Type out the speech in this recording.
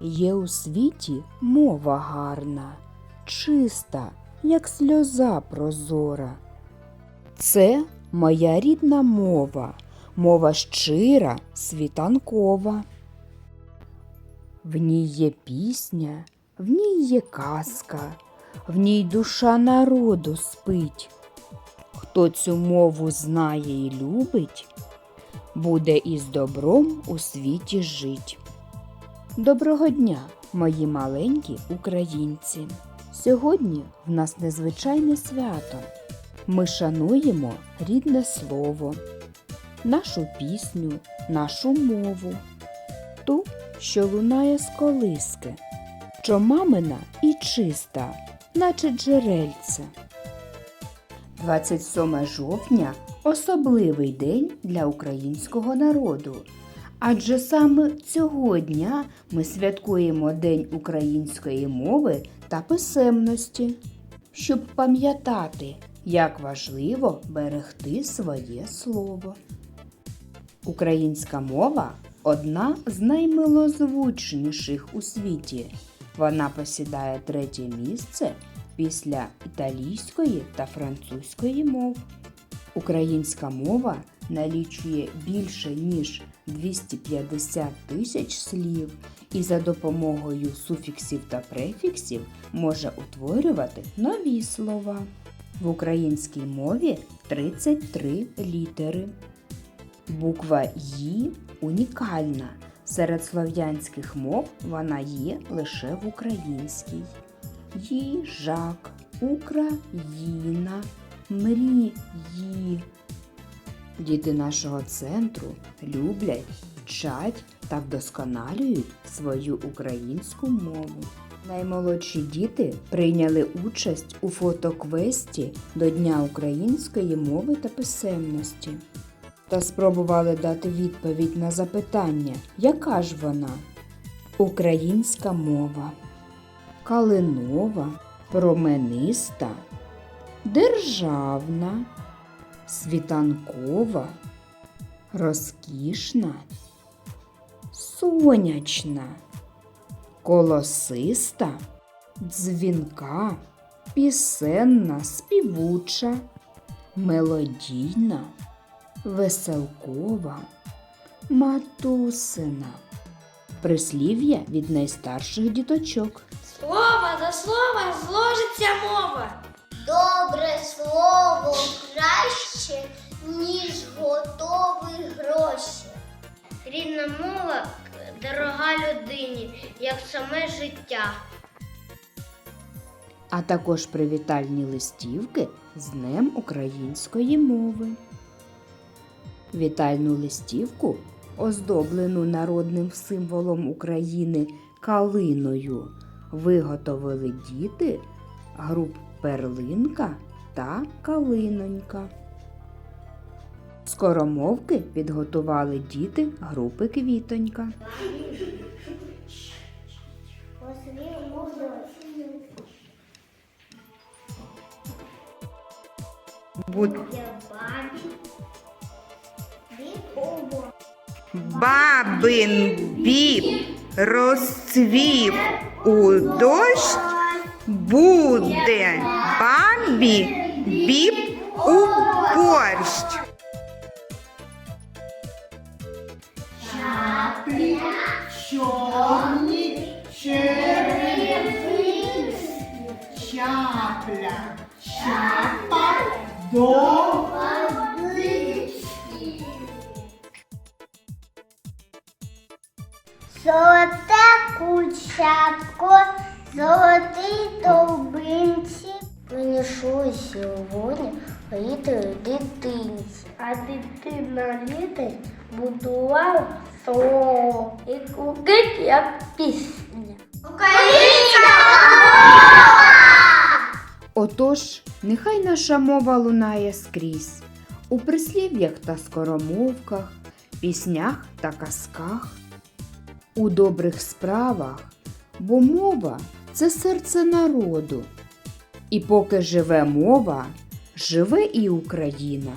Є у світі мова гарна, чиста, як сльоза прозора. Це моя рідна мова, мова щира, світанкова. В ній є пісня, в ній є казка, в ній душа народу спить. Хто цю мову знає і любить, буде із добром у світі жить. Доброго дня, мої маленькі українці! Сьогодні в нас незвичайне свято. Ми шануємо рідне слово, нашу пісню, нашу мову, ту, що лунає з колиски, що мамина і чиста, наче джерельце. 27 жовтня особливий день для українського народу. Адже саме цього дня ми святкуємо День української мови та писемності, щоб пам'ятати, як важливо берегти своє слово. Українська мова одна з наймилозвучніших у світі. Вона посідає третє місце після італійської та французької мов. Українська мова налічує більше ніж 250 тисяч слів і за допомогою суфіксів та префіксів може утворювати нові слова. В українській мові 33 літери. Буква «Ї» унікальна. Серед слов'янських мов вона є лише в українській. Їжак, Україна, мрії. Діти нашого центру люблять, вчать та вдосконалюють свою українську мову. Наймолодші діти прийняли участь у фотоквесті до Дня української мови та писемності та спробували дати відповідь на запитання, яка ж вона? Українська мова, калинова, промениста, державна, світанкова, розкішна, сонячна, колосиста, дзвінка, пісенна, співуча, мелодійна, веселкова, матусина. Прислів'я від найстарших діточок. Слово за слово зложиться мова. Добре слово краще, ніж готові гроші. Рідна мова дорога людині, як саме життя. а також привітальні листівки з Днем української мови. Вітальну листівку, оздоблену народним символом України калиною, виготовили діти груп Перлинка та Калинонька. Скоромовки підготували діти групи Квітонька. Бабин біб розцвів у дощ, буде. Бабі біб у борщ. Чорні черевиськи, чапля, чапа до Золоте кучатко, золотий довбинці. Винішу сьогодні літери дитинці. А дитина літер будувала слово і кукить, як пісня. Отож, нехай наша мова лунає скрізь у прислів'ях та скоромовках, піснях та казках, у добрих справах, бо мова це серце народу. І поки живе мова, живе і Україна.